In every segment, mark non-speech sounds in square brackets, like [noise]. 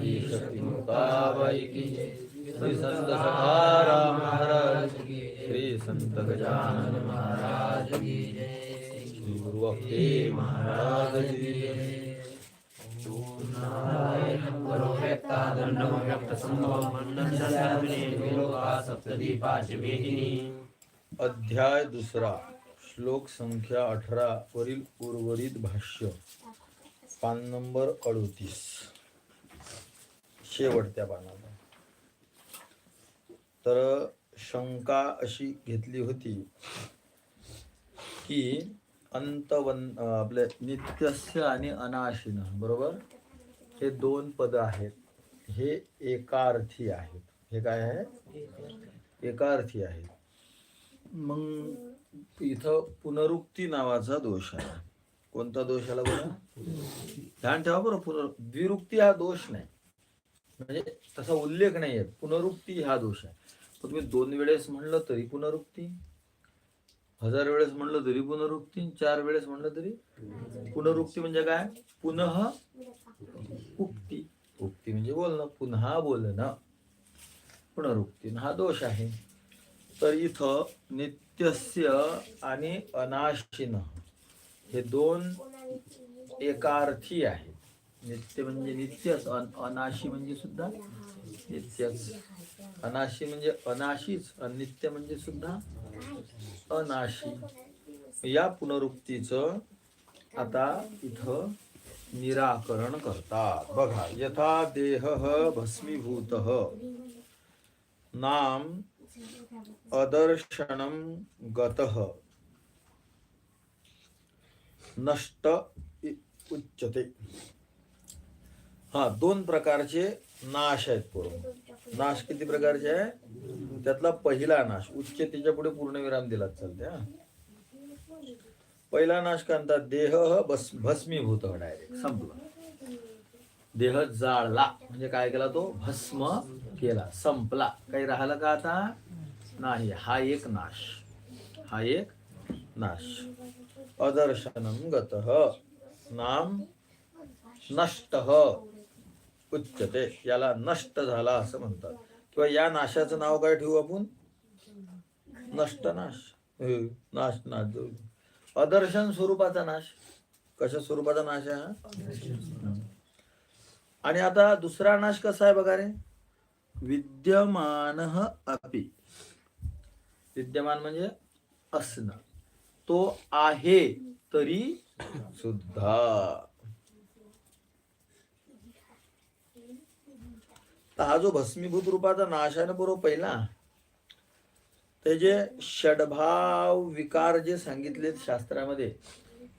श्री संत सखाराम महाराज की श्री संत गजानन महाराज श्री गुरु महाराज की अध्याय दुसरा श्लोक संख्या अठरा वरील उर्वरित भाष्य पान नंबर अडोतीस। शेवटच्या पानाला. तर शंका अशी घेतली होती की अंतवन आपले नित्यस्य आणि अनाशिन बरोबर? हे दोन पद आहेत. हे एकार्थी आहेत. हे काय आहे? एकार्थी आहेत. मग इथं पुनरुक्ती नावाचा दोष आहे. कोणता दोष आला बघा ध्यान ठेवा बरं पुनर द्विरुक्ती हा दोष नाही. म्हणजे तसा उल्लेख नाही आहे पुनरुक्ती हा दोष आहे. पण तुम्ही दोन वेळेस म्हणलं तरी पुनरुक्ती हजार वेळेस म्हणलं तरी पुनरुक्ती चार वेळेस म्हणलं तरी पुनरुक्ती म्हणजे काय? पुनः उक्ती. उक्ती म्हणजे बोलणं. पुन्हा बोलणं. पुनरुक्ती. हा दोष आहे. तर इथं नित्यस्य आणि अनाशिन हे दोन एकार्थी आहेत नित्य म्हणजे नित्यच अन- अनाशी म्हणजे सुद्धा नित्यच. अनाशी म्हणजे अनाशीच अनित्य म्हणजे सुद्धा अनाशी. या पुनरुक्तीचं आता इथं निराकरण करतात. बघा यथा देह भस्मीभूत. नाम अदर्शन गत. नष्ट इ- उच्यते. हा दोन प्रकारचे नाश आहेत पूर्ण. नाश किती प्रकारचे आहे? त्यातला पहिला नाश उच्चतेच्या पुढे पूर्णविराम दिलाच चालते हा पहिला नाश कांता म्हणतात देह भस भस्मीभूत हो डायरेक्ट संपला. देह जाळला. म्हणजे काय केला तो? भस्म केला संपला. काही राहिलं का आता? नाही हा एक नाश. हा एक नाश. अदर्शनम गत नाम नष्ट. उच्चते याला नष्ट झाला असं म्हणतात. किंवा या नाशाचं नाव काय ठेवू आपण? नष्ट नाश नाश नाश अदर्शन स्वरूपाचा नाश. कशा स्वरूपाचा नाश आहे हा? आणि आता दुसरा नाश कसा आहे बघा रे? विद्यमान अपि. विद्यमान म्हणजे असणं. तो आहे तरी सुद्धा. तर हा जो भस्मीभूत रूपाचा नाश आहे ना बरोबर पहिला ते जे षडभाव विकार जे सांगितलेत शास्त्रामध्ये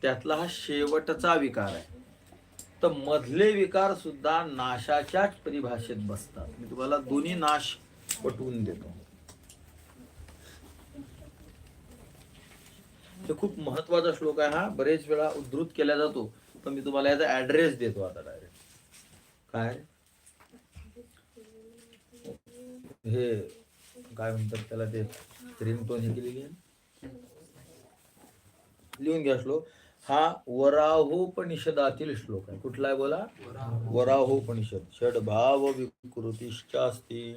त्यातला हा शेवटचा विकार आहे. तर मधले विकार सुद्धा नाशाच्याच परिभाषेत बसतात. मी तुम्हाला दोन्ही नाश पटवून देतो. हे खूप महत्त्वाचा श्लोक आहे हा. बरेच वेळा उद्धृत केला जातो. पण मी तुम्हाला याचा ऍड्रेस देतो आता डायरेक्ट काय? हे काय म्हणतात त्याला ते रिंगटोन हे केली आहे लिहून घ्या श्लोक. हा वराहोपनिषदातील श्लोक आहे. कुठला आहे बोला? वराहोपनिषद. षडभाव विकृतिश्चास्ती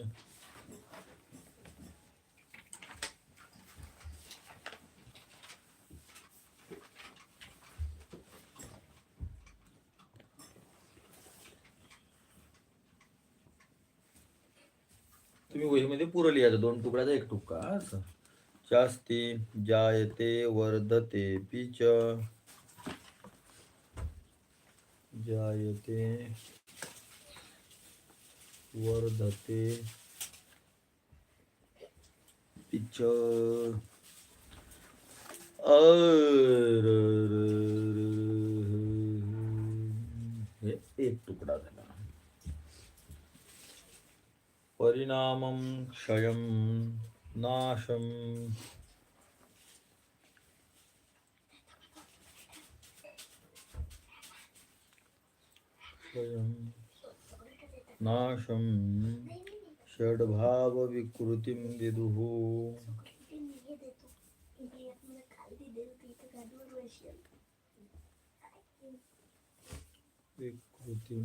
तुम्ही वहीमध्ये म्हणजे पुरं लिहायचं दोन तुकड्याचा एक तुकडा असं. जास्ती जायते वर्धते पिच. जायते वर्धते पिच. हे एक तुकडा झाला परिणामं क्षयं नाशं क्षयं नाशं षड्भावविकृतिं विदुः। विकृतिं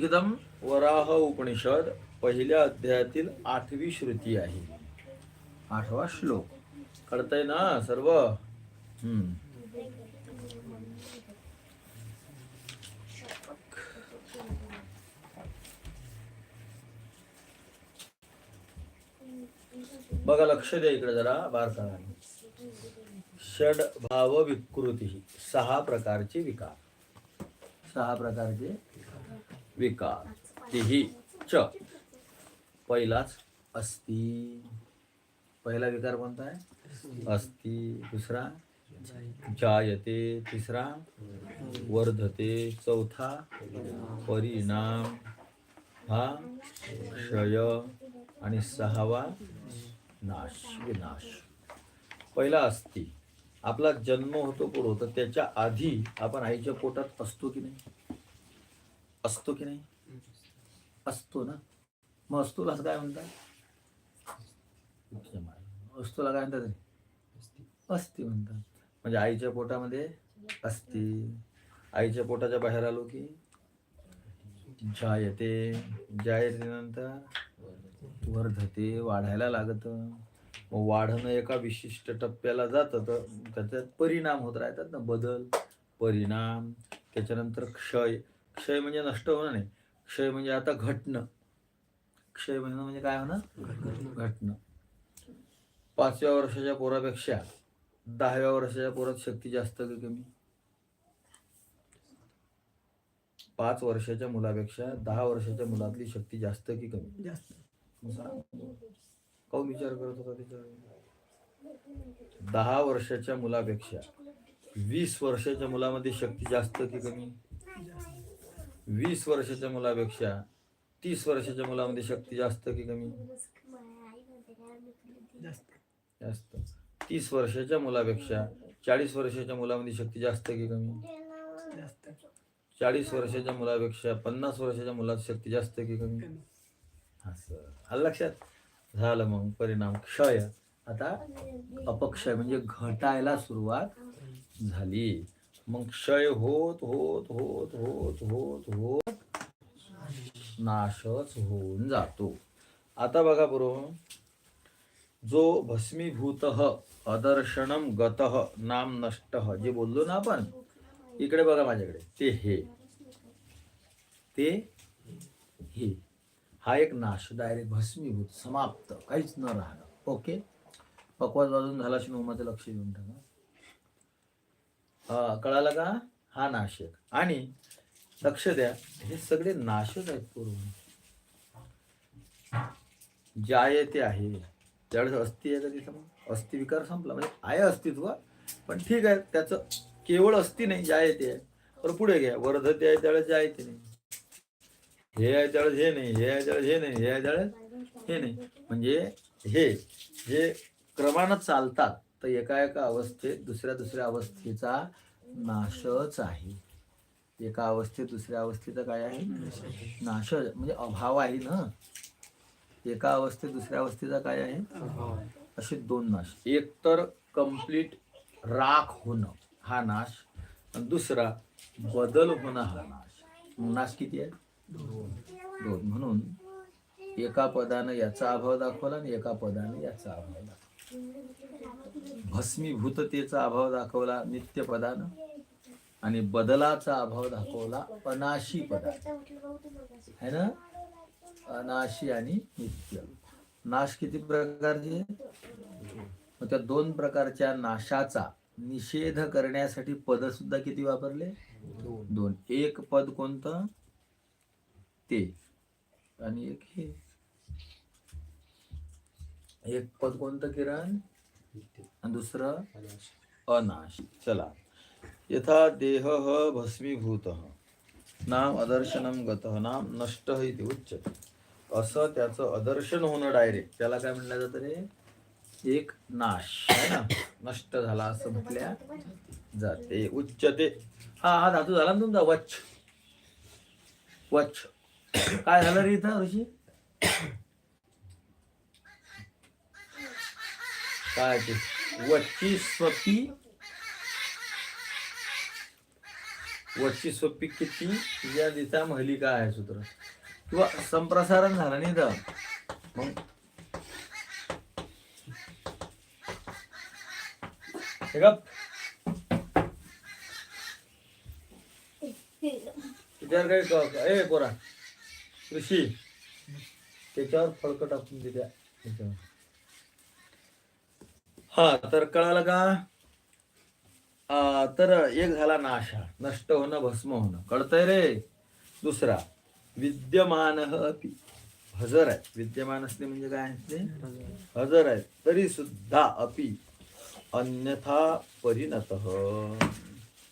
लिखितम वराह उपनिषद पहिल्या अध्यायातील आठवी श्रुती आहे. आठवा श्लोक. कळतंय ना सर्व? हम्म. बघा लक्ष द्या इकडे जरा बारकाव्याने षड भाव विकृती सहा प्रकारचे विकार. सहा प्रकारचे विकार. तिही च. पहिलाच अस्ति. पहिला विकार कोणता आहे? अस्ति. दुसरा? जायते. तिसरा? वर्धते. चौथा? परिणाम. हा? क्षय. आणि सहावा? नाश. विनाश. पहिला अस्ति. आपला जन्म होतो पुढं तर त्याच्या आधी आपण आईच्या पोटात असतो की नाही? असतो की नाही? असतो ना. मग अस्तूला असं काय म्हणतात? अस्तूला काय म्हणतात? अस्थि म्हणतात. म्हणजे आईच्या पोटामध्ये असती. आईच्या पोटाच्या बाहेर आलो की जायते जायते नंतर वर्धते वाढायला लागत. मग वाढणं एका विशिष्ट टप्प्याला जातं. तर त्याच्यात परिणाम होत राहतात ना. बदल परिणाम त्याच्यानंतर क्षय. क्षय म्हणजे नष्ट होणं नाही. क्षय म्हणजे आता घटणं. क्षय म्हणणं म्हणजे काय होणं? घटणं. पाचव्या वर्षाच्या पोरापेक्षा दहाव्या वर्षाच्या पोरात शक्ती जास्त की कमी? पाच वर्षाच्या मुलापेक्षा दहा वर्षाच्या मुलातली शक्ती जास्त की कमी? जास्त. काहून विचार करत होता त्याच्यावर? दहा वर्षाच्या मुलापेक्षा वीस वर्षाच्या मुलामध्ये शक्ती जास्त की कमी? वीस वर्षाच्या मुलापेक्षा तीस वर्षाच्या मुलामध्ये शक्ती जास्त की कमी? जास्त. जास्त. तीस वर्षाच्या मुलापेक्षा चाळीस वर्षाच्या मुलामध्ये शक्ती जास्त की कमी? जास्त. चाळीस वर्षाच्या मुलापेक्षा पन्नास वर्षाच्या मुलात शक्ती जास्त की कमी? कमी. असं. आलं लक्षात? झालं मग. परिणाम क्षय. आता अपक्षय म्हणजे घटायला सुरुवात झाली. मग क्षय होत होत होत होत होत होत नाशच होऊन जातो. आता बघा बरोबर जो भस्मीभूत अदर्शनम गत नाम नष्ट जे बोललो ना आपण इकडे बघा माझ्याकडे. ते हे. ते हे. हा एक नाश डायरेक्ट भस्मीभूत समाप्त. काहीच न राहणं. ओके? पकवाज वाजून झाला शिवमाचं लक्ष देऊन टाका कळालं का? हा नाशक. आणि लक्ष द्या हे सगळे नाशच आहेत पूर्व. जायते आहे. त्यावेळेस अस्थि आहे का तिथं मग? अस्ति विकार संपला. म्हणजे आहे अस्तित्व पण ठीक आहे त्याचं केवळ अस्थि नाही जायते आहे. तर पुढे घ्या. वर्धते आहे त्यावेळेस जायते नाही. हे आहे त्यावेळेस हे नाही. हे आहे त्यावेळेस हे नाही. हे आहे त्यावेळेस हे नाही. म्हणजे हे जे क्रमानं चालतात तर एका एका अवस्थेत दुसऱ्या दुसऱ्या अवस्थेचा नाशच आहे. एका अवस्थेत दुसऱ्या अवस्थेचा काय आहे? नाश. म्हणजे अभाव आहे ना? एका अवस्थेत दुसऱ्या अवस्थेचा काय आहे? असे दोन नाश. एक तर कंप्लीट राख होणं हा नाश. आणि दुसरा बदल होणं हा नाश. नाश किती आहे? दोन. म्हणून एका पदानं याचा अभाव दाखवला आणि एका पदानं याचा अभाव दाखवला. भस्मीभूततेचा अभाव दाखवला नित्य पदानं आणि बदलाचा अभाव दाखवला अनाशी पदा है ना? अनाशी आणि नित्य. नाश किती प्रकारचे? मग त्या दोन प्रकारच्या नाशाचा निषेध करण्यासाठी पद सुद्धा किती वापरले? दोन. एक पद कोणतं? ते. आणि एक हे. एक पद कोणतं किरण? आणि दुसरं अनाश. चला. यथा देह भस्मीभूत. नाम अदर्शनम गत. नाम नष्ट इति उच्चते असं त्याचं अदर्शन होणं डायरेक्ट त्याला काय म्हणलं जातं रे? एक नाश. आहे ना? नष्ट झाला असं म्हटल्या जाते. उच्चते हा हा धातू झाला ना तुमचा? वच्छ. वच्छ. काय झालं रे इथं ऋषी? काय ते वच्ची स्वपी वच्ची स्वपी किती या दिता महली काय आहे सूत्र किंवा संप्रसारण झालं नाही तर मग हे गप. त्याच्यावर काही ए पोरा ऋषी त्याच्यावर फळक टाकून दे त्याच्यावर. हा तर कळालं का? तर एक झाला नाश नष्ट होणं भस्म होणं. कळतंय रे? दुसरा विद्यमान अपि हजर आहे विद्यमान असते म्हणजे काय असते? हजर आहे तरी सुद्धा अपि अन्यथा परिणत.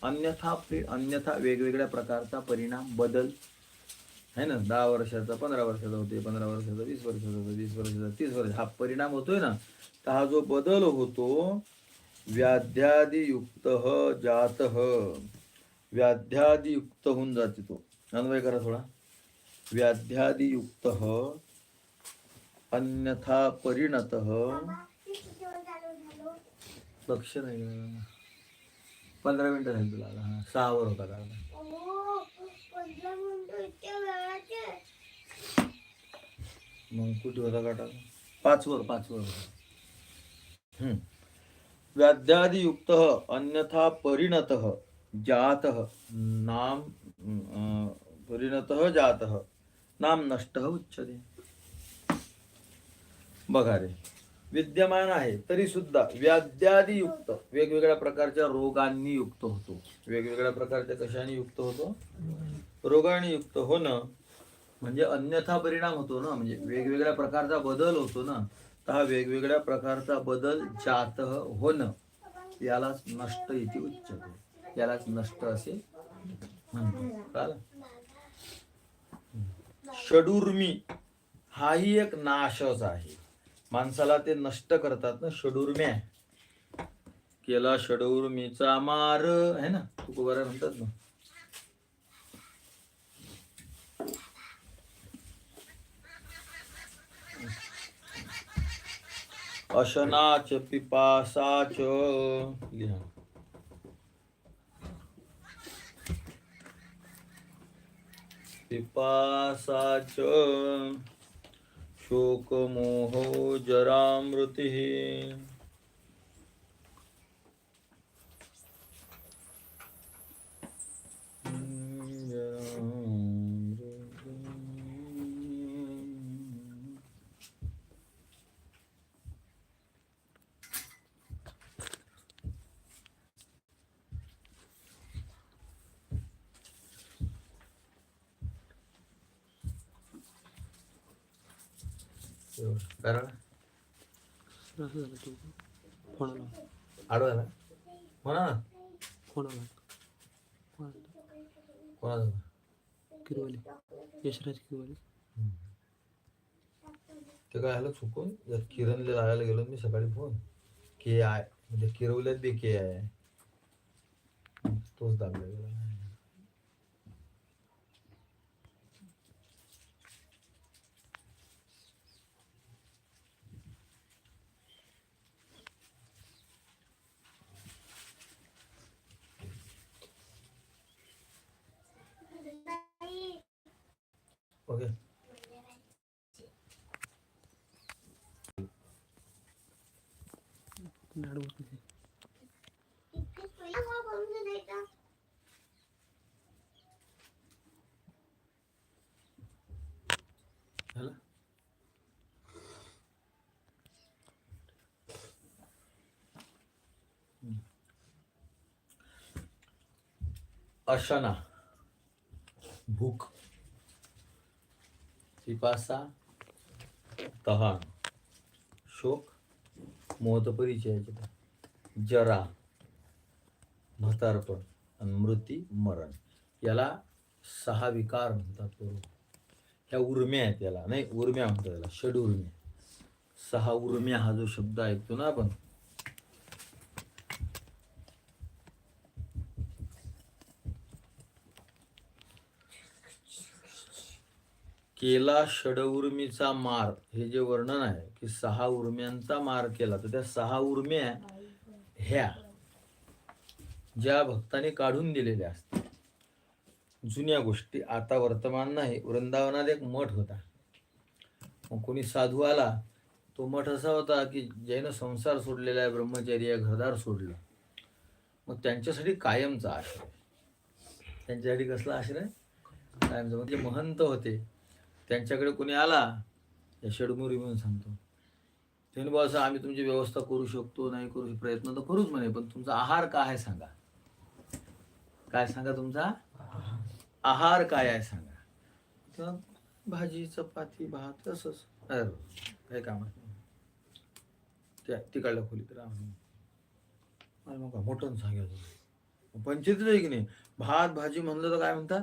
अन्यथा अन्यथा वेगवेगळ्या प्रकारचा परिणाम बदल आहे ना? दहा वर्षाचा पंधरा वर्षाचा होते पंधरा वर्षाचा वीस वर्षाचा होतो वीस वर्षाचा तीस वर्ष. हा परिणाम होतोय ना? तर हा जो बदल होतो व्याध्यादियुक्त जात. व्याध्यादियुक्त होऊन जाते तो. अन्वय करा थोडा. व्याध्यादियुक्त अन्यथा परिणत. लक्ष नाही. पंधरा मिनिटं झाली तुला सहावर होता का मग कुठे होता काटा? पाचवर पाचवर. व्याध्यादियुक्त अन्यथा परिणत जात नाम परिणत जात नाम नष्ट उच्चते बघा रे. विद्यमान आहे तरी सुद्धा व्याध्यादियुक्त वेगवेगळ्या प्रकारच्या रोगांनी युक्त होतो. वेगवेगळ्या प्रकारच्या कशाने युक्त होतो? रोगाने युक्त होणं म्हणजे अन्यथा परिणाम होतो ना म्हणजे वेगवेगळ्या प्रकारचा बदल होतो ना तर हा वेगवेगळ्या प्रकारचा बदल जात होणं यालाच नष्ट इथे उच्चते यालाच नष्ट असे म्हणतो षडुर्मी हाही एक नाशच आहे. माणसाला ते नष्ट करतात ना षडूर्म्या केला षडूर्मीचा मार आहे ना? तुकोबारा म्हणतात ना. अशनाच पिपासाच लिहा. पिपासाच शोकमोहो जरामृतिः। आडवा म्हणा ना फोन आला कोणाचा किरवाली. यशराज किरवाली. ते काय झालं चुकून? या किरणला लावायला गेलो मी सकाळी फोन. के आय म्हणजे किरवल्यात बी के आहे तोच दाबला गेला ओके. लाडू अशना. भूक. पिपासा तहान शोक मोहत परिचयाचे जरा म्हातारपण आणि मृत्यू मरण याला सहा विकार म्हणतात बरोबर ह्या उर्म्या आहेत याला नाही उर्म्या म्हणतात याला षड उर्म्या सहा उर्म्या हा जो शब्द ऐकतो ना आपण केला षडउर्मीचा मार. हे जे वर्णन आहे की सहा उर्म्यांचा मार केला तर त्या सहा उर्म्या ह्या ज्या भक्ताने काढून दिलेल्या असतात. जुन्या गोष्टी आता वर्तमान नाही वृंदावनात एक मठ होता. मग कोणी साधू आला तो मठ असा होता की ज्यानं संसार सोडलेला आहे ब्रह्मचर्य घरदार सोडलं. मग त्यांच्यासाठी कायमचा आश्रय. त्यांच्यासाठी कसला आश्रय? कायमचा. म्हणजे महंत होते. त्यांच्याकडे कोणी आला या षडमुरी म्हणून सांगतो. त्यांनी बा असं आम्ही तुमची व्यवस्था करू शकतो नाही करू प्रयत्न तर करूच म्हणे पण तुमचा आहार काय आहे सांगा. काय सांगा तुमचा? आहार काय आहे सांगा. तर भाजी चपाती भात असंच अरे, काही कामात नाही. त्या तिकडल्या खोलीत राहा म्हणे. मग मोठं सांगायचं पंचायतीच आहे की नाही? भात भाजी म्हणलं तर काय म्हणतात?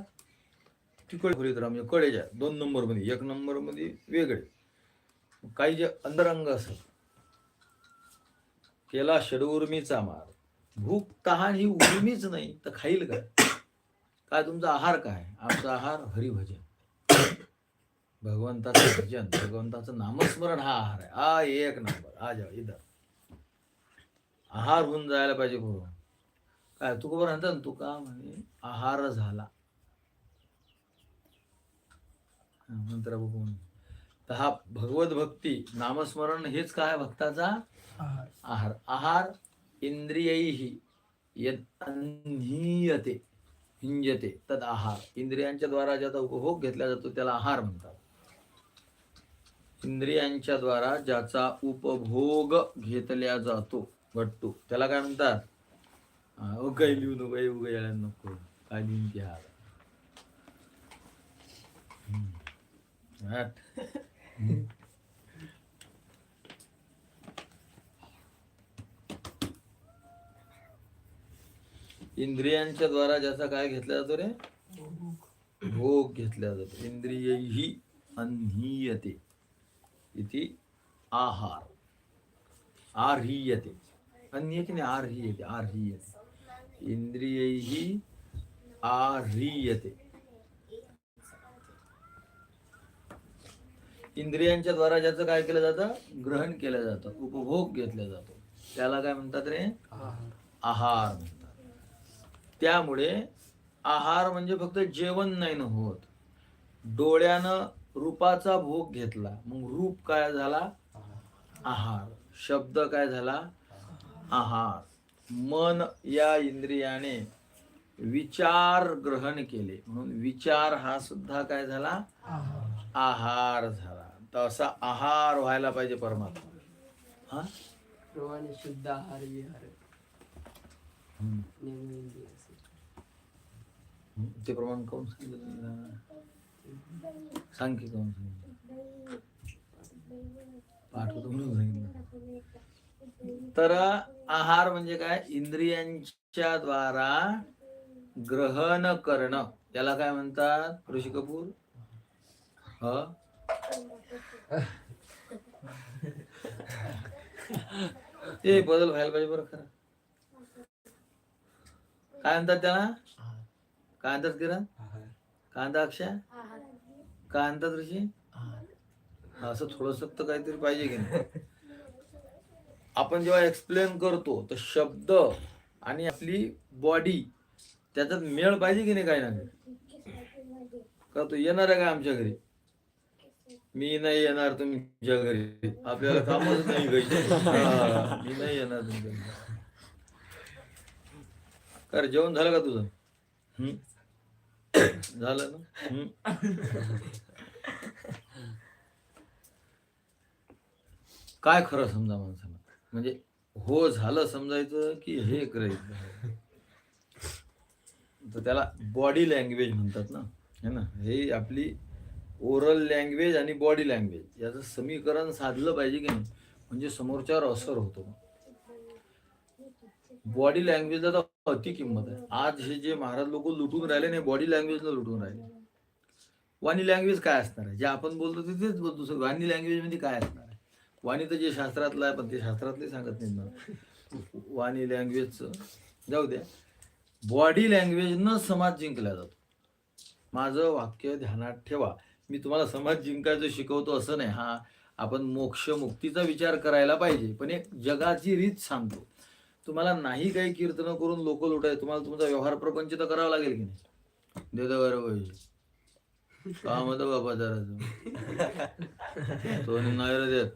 तिकडे खोलीत तर म्हणजे कडेच्या दोन नंबरमध्ये एक नंबरमध्ये वेगळे. काही जे अंतरंग असत केला षडउर्मीचा मार. भूक तहान ही उर्मीच नाही तर खाईल काय काय तुमचा आहार काय? आमचा आहार हरिभजन. भगवंताचं भजन भगवंताचं नामस्मरण हा आहार आहे. आ एक नंबर. आ जा इथं. आहार होऊन जायला पाहिजे बरोबर काय तुका बरं म्हणतात ना तू का म्हणे आहार झाला. नंतर बघून. तर हा भगवत भक्ती नामस्मरण हेच काय भक्ताचा? आहार. आहार इंद्रियही यन्हीयते हिंजते तद आहार. इंद्रियांच्या द्वारा ज्याचा उपभोग घेतला जातो त्याला आहार म्हणतात. इंद्रियांच्या द्वारा ज्याचा उपभोग घेतल्या जातो घट्टू त्याला काय म्हणतात? हा, लिहू नको काही नको. काय लिहून की हम्म. हट. [laughs] इंद्रियांच्या द्वारा ज्याचा काय घेतला जातो रे? भोग घेतला जातो. इंद्रियही अन्हीयते. इति आहार. आर्हीयते. अन्य की नाही? आर्हीयते. आर्हीयते. इंद्रियही आर्हीयते. इंद्रियांच्या द्वारा ज्याचं काय केलं जातं? ग्रहण केलं जातं. उपभोग घेतला जातो. त्याला काय म्हणतात रे? आहार म्हणतात. त्यामुळे आहार म्हणजे फक्त जेवण नाही न होत. डोळ्यानं रूपाचा भोग घेतला. मग रूप काय झाला? आहार. शब्द काय झाला? आहार. मन या इंद्रियाने विचार ग्रहण केले. म्हणून विचार हा सुद्धा काय झाला? आहार. झाला. तर असा आहार व्हायला पाहिजे परमात्मा. हा? प्रमाणे शुद्ध आहार विहार. हम्म. असे. ते प्रमाण कोण सांगितलं? तुला? सांग की कोण सांगितलं? पाठवतो म्हणून सांगितलं. तर आहार म्हणजे काय? इंद्रियांच्या द्वारा ग्रहण करणं. त्याला काय म्हणतात ऋषी कपूर? ह? ते बदल व्हायला पाहिजे बरं खरं. काय म्हणतात त्याला? काय म्हणतात किरण? काय म्हणतात अक्षय? काय म्हणतात ऋषी? असं थोडस तर काहीतरी पाहिजे की नाही. आपण जेव्हा एक्सप्लेन करतो तर शब्द आणि आपली बॉडी त्याच्यात मेळ पाहिजे की नाही काही ना का तू येणार आहे का आमच्या घरी? मी नाही येणार तुमच्या घरी. आपल्याला कामच नाही घरी हा, [laughs] मी नाही येणार तुमच्या घरी. कर जेवण झालं का तुझं? हम्म? झालं ना? हम्म? काय खरं समजा माणसानं? म्हणजे हो झालं समजायचं की हे करायचं? तर त्याला बॉडी लँग्वेज म्हणतात ना. है ना? हे आपली ओरल लँग्वेज आणि बॉडी लँग्वेज याचं समीकरण साधलं पाहिजे की नाही? म्हणजे समोरच्यावर असर होतो. बॉडी लँग्वेजला तर अति किंमत आहे. आज हे जे महाराज लोक लुटून राहिले नाही बॉडी लँग्वेजला लुटून राहिले. वाणी लँग्वेज काय असणार आहे? जे आपण बोलतो ते तेच बोलतो. सर वाणी लँग्वेज म्हणजे काय असणार आहे? वाणी तर जे शास्त्रातलं आहे पण ते शास्त्रातले सांगत नाही ना वाणी लँग्वेजचं जाऊ द्या. बॉडी लँग्वेजनं समाज जिंकला जातो. माझं वाक्य ध्यानात ठेवा. मी तुम्हाला समाज जिंकायचं शिकवतो असं नाही. हा आपण मोक्ष मुक्तीचा विचार करायला पाहिजे पण एक जगाची रीत सांगतो. तुम्हाला नाही काही कीर्तन करून लोक लुटाय तुम्हाला तुमचा व्यवहार प्रपंच तर करावा लागेल की नाही? देतो बरोबर काम होतं बाबा जरा तो नाही रे देत.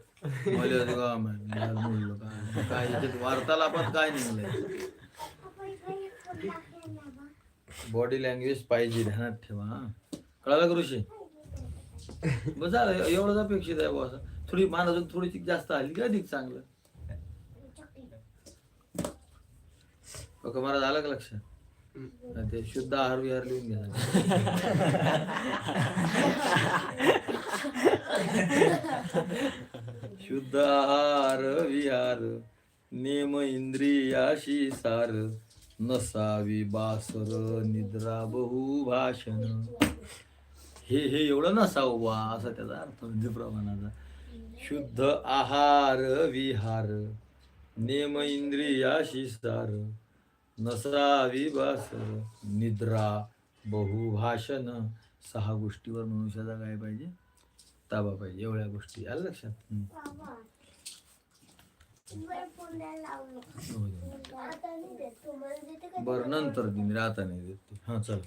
मला काम आहे. काय याच्यात वार्तालापात काय निघलंय? बॉडी लँग्वेज पाहिजे ध्यानात ठेवा हा. कळालं का ऋषी झालं एवढंच अपेक्षित आहे बुवा थोडी मान अजून थोडीशी जास्त आली की अधिक चांगलं? ओके मला झालं का लक्षात ते शुद्ध आहार विहार लिहून घ्या. शुद्ध आहार विहार नेम इंद्रियाशी सार नसावी बासर निद्रा बहुभाषण. हे हे एवढं नसावं बा असा त्याचा अर्थ म्हणजे प्रमाणाचा. शुद्ध आहार विहार नेम इंद्रियाशी सार नसावी बासर निद्रा बहुभाषण. सहा गोष्टीवर मनुष्याचा काय पाहिजे? ताबा पाहिजे एवढ्या गोष्टी. आलं लक्षात. बरं नंतर दिन आता नाही देत हा चल.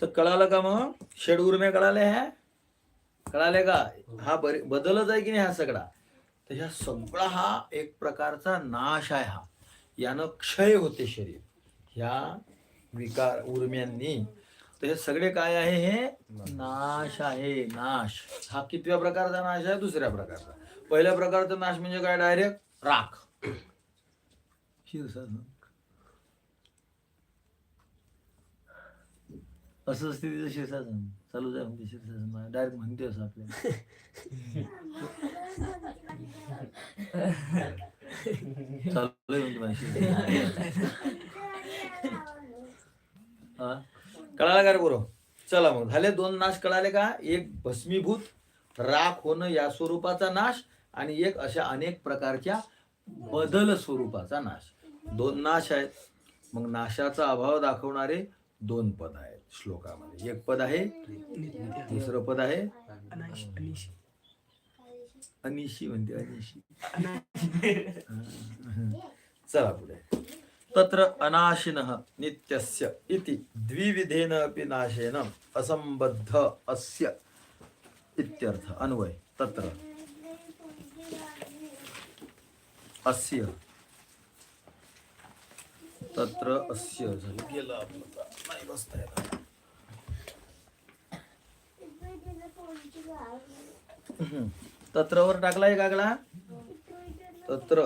तर कळालं का मग? षड उर्म्या कळाल्या ह्या? कळाले का? हा बरे बदलच आहे की नाही हा सगळा? तर ह्या सगळा हा एक प्रकारचा नाश आहे हा. यानं क्षय होते शरीर. ह्या विकार उर्म्यांनी. तर हे सगळे काय आहे हे? नाश आहे नाश. हा कितव्या प्रकारचा नाश आहे? दुसऱ्या प्रकारचा. पहिल्या प्रकारचा नाश म्हणजे काय? डायरेक्ट राख. असं असते तिचं शीर्षासन चालू जाय म्हणते शीर्षासन डायरेक्ट म्हणते असं आपल्याला. चालू आहे म्हणते कळाला का रे बरो चला मग. झाले दोन नाश कळाले का? एक भस्मीभूत राख होणं या स्वरूपाचा नाश आणि एक अशा अनेक प्रकारच्या बदल स्वरूपाचा नाश. दोन नाश आहेत. मग नाशाचा अभाव दाखवणारे दोन पद आहेत. श्लोकामध्ये. एक पद आहे दुसरं पद आहे अनिशी म्हणते अनिशी. चला पुढे. तत्र अनाशिन नित्यस्य इति द्विविधेन अपि नाशेन असंबद्ध अस्य इत्यर्थ. अन्वय. तत्र अस्य. तत्र अस्य. झालं. गेलं आपलं. आता. नाही बसता येणार हम्म. तत्रवर टाकलाय कागला? तत्र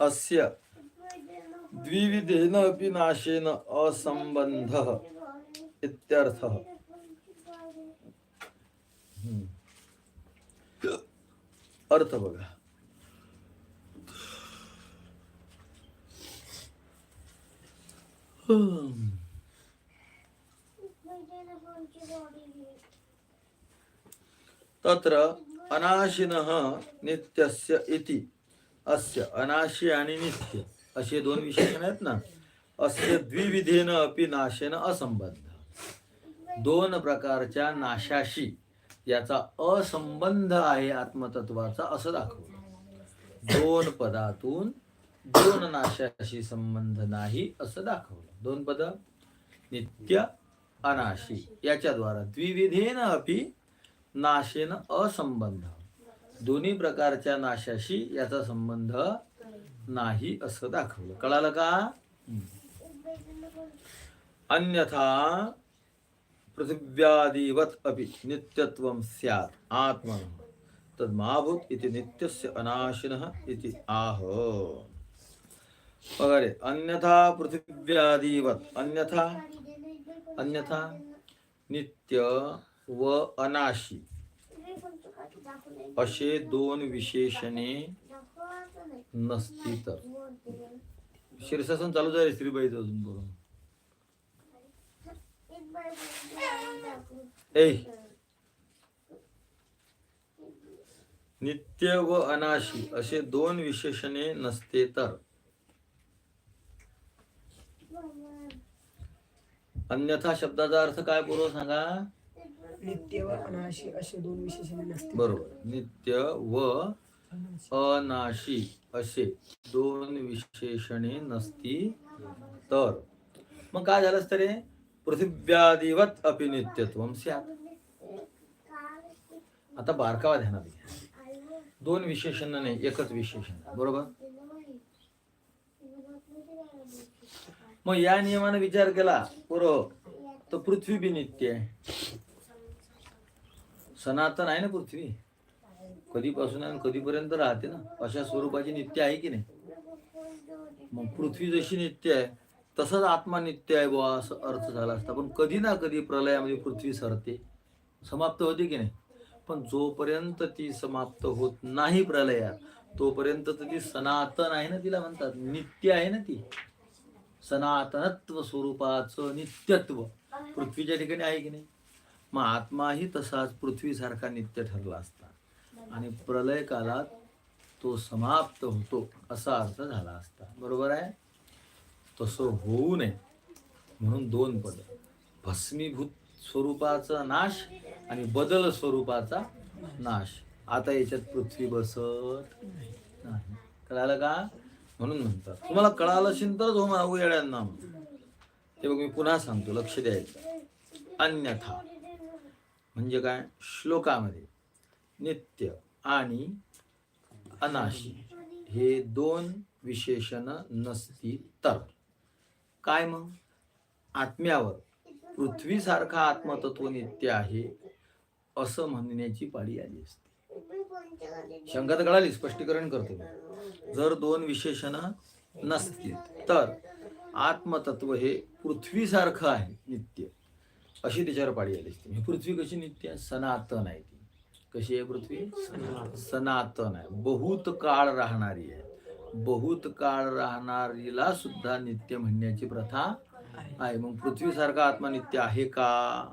अस्य द्विविधेन अपि नाशेन असंबंधः इत्यर्थः। अर्थ बघा। हम्म. तत्र अनाशिनः नित्यस्य इति। अस्य अनाशी आणि नित्य असे दोन विशेषण आहेत ना? अस्य द्विविधेन अपि नाशेन असंबंध। दोन प्रकारच्या नाशाशी याचा असंबंध आहे आत्मतत्वाचा असं दाखवलं. दोन पदातून दोन नाशाशी संबंध नाही असं दाखवलं. दोन पद? नित्य अनाशी. याच्याद्वारा द्विविधेन अपि नाशेन असंबंध. दोन्ही प्रकारच्या नाशाशी याचा संबंध नाही असं दाखवलं. कळालं का? अन्यथा पृथिव्यादिवत अपि नित्यत्वं स्यात् तद महाभूत इति नित्यस्य अनाशिनः इति आह। वगैरे अन्यथा पृथिव्यादिवत अन्यथा अन्यथा नित्य व अनाशी. असे दोन विशेषणे नसती तर शीर्षासन चालू झाले स्त्रीबाईचं अजून बघून ए नित्य व अनाशी असे दोन विशेषणे नसते तर अन्यथा शब्दाचा अर्थ काय पूर्व सांगा? नित्य व अनाशी असे दोन विशेषणे नसते बरोबर. नित्य व अनाशी. असे दोन विशेषणे नसती तर. मग काय झालं असतं रे? पृथिव्यादिवत अपि नित्यत्व स्यात्. आता बारकावा ध्यानात घ्या. दोन विशेषण नाही एकच विशेषण. बरोबर? मग या नियमाने विचार केला पूर्व तर पृथ्वी बी नित्य आहे. सनातन आहे ना पृथ्वी? कधीपासून आणि कधीपर्यंत राहते ना? अशा स्वरूपाची नित्य आहे की नाही? मग पृथ्वी जशी नित्य आहे तसंच आत्मा नित्य आहे बुवा असं अर्थ झाला असता. पण कधी ना कधी प्रलयामध्ये पृथ्वी सरते. समाप्त होते की नाही? पण जोपर्यंत ती समाप्त होत नाही प्रलयात तोपर्यंत तर ती सनातन आहे ना तिला म्हणतात. नित्य आहे ना ती. सनातनत्व स्वरूपाचं नित्यत्व. पृथ्वीच्या ठिकाणी आहे की नाही? मग आत्माही तसाच पृथ्वीसारखा नित्य ठरला असता. आणि प्रलय काळात तो समाप्त होतो असा अर्थ झाला असता. बरोबर आहे? तसं होऊ नये म्हणून दोन पद. भस्मीभूत स्वरूपाचा नाश आणि बदल स्वरूपाचा नाश. आता याच्यात पृथ्वी बसत नाही. कळालं का? म्हणून म्हणतात. तुम्हाला कळालं असेल तरच हो म्हणा येड्यांना ते बघ मी पुन्हा सांगतो. लक्ष द्यायचं. अन्यथा. म्हणजे काय? श्लोकामध्ये नित्य आणि अनाशी हे दोन विशेषण नसती तर. काय मग? आत्म्यावर पृथ्वीसारखा आत्मतत्व नित्य आहे असं म्हणण्याची पाळी आली असते. शंका तर कळाली स्पष्टीकरण करतो जर दोन विशेषण नसतील तर आत्मतत्व हे पृथ्वीसारखं आहे नित्य. अशी त्याच्यावर पाळी आली असते. म्हणजे ही पृथ्वी कशी नित्य आहे सनातन आहे ती. कशी आहे पृथ्वी? सनातन आहे. बहुत काळ राहणारी आहे. बहुत काळ राहणारीला सुद्धा नित्य म्हणण्याची प्रथा आहे. मग पृथ्वीसारखा आत्मा नित्य आहे का?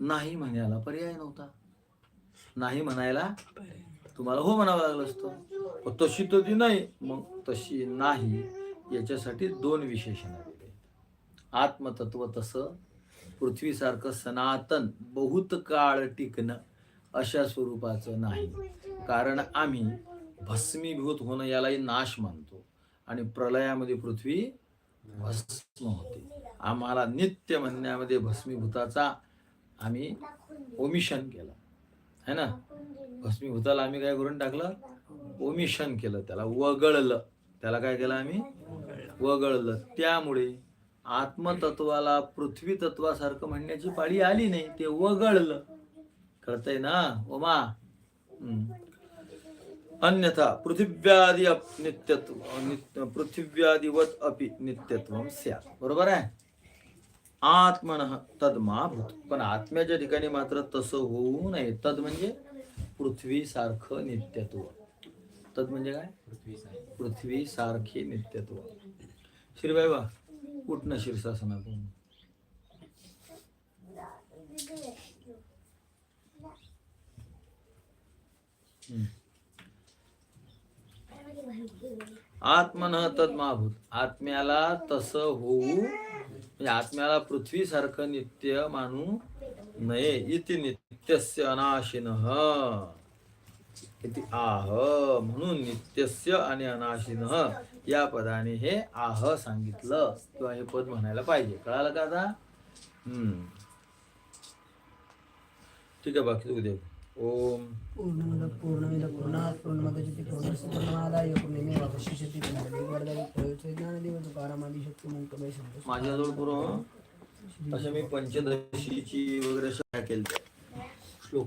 नाही म्हणायला पर्याय नव्हता. नाही म्हणायला तुम्हाला हो म्हणावं लागलं असतं. तशी तर ती नाही. मग तशी नाही याच्यासाठी दोन विशेषण दिले आत्मतत्व तसं पृथ्वीसारखं सनातन बहुत काळ टिकणं अशा स्वरूपाचं नाही. कारण आम्ही भस्मीभूत होणं यालाही नाश मानतो आणि प्रलयामध्ये पृथ्वी भस्म होते. आम्हाला नित्य म्हणण्यामध्ये भस्मीभूताचा आम्ही ओमिशन केलं. है ना? भस्मीभूताला आम्ही काय करून टाकलं? ओमिशन केलं. त्याला वगळलं. त्याला काय केलं आम्ही? वगळलं. त्यामुळे आत्मतत्वाला पृथ्वी तत्वासारखं म्हणण्याची पाळी आली नाही ते वगळलं. कळतंय ना ओमा? अन्यथा पृथिव्यादी अप- नित्यत्व नित्य पृथिव्यादिवत अपि नित्यत्व स्या बरोबर आहे? आत्मन तद्माभूत. पण आत्म्याच्या ठिकाणी मात्र तसं होऊ नये. तद म्हणजे पृथ्वी सारखं नित्यत्व. तद म्हणजे काय? पृथ्वी सारखे नित्यत्व. श्रीबाई बा उठणं शीर्षासन हम्म. आत्मन तद्माभूत आत्म्याला तसं होऊ म्हणजे आत्म्याला पृथ्वीसारखं नित्य मानू नये. इति नित्यस्य अनाशिन. इति आह म्हणून नित्यस्य आणि अनाशिन. या पदाने हे आह सांगितलं. किंवा हे पद म्हणायला पाहिजे. कळालं का आता? हम्म. ठीक आहे बाकी उद्या ओम. पूर्णात् पूर्णमादाय तुकारामादी मुक्तमय शब्द माझ्याजवळ पूर्व अशा मी पंचदशीची वगैरे केली श्लोक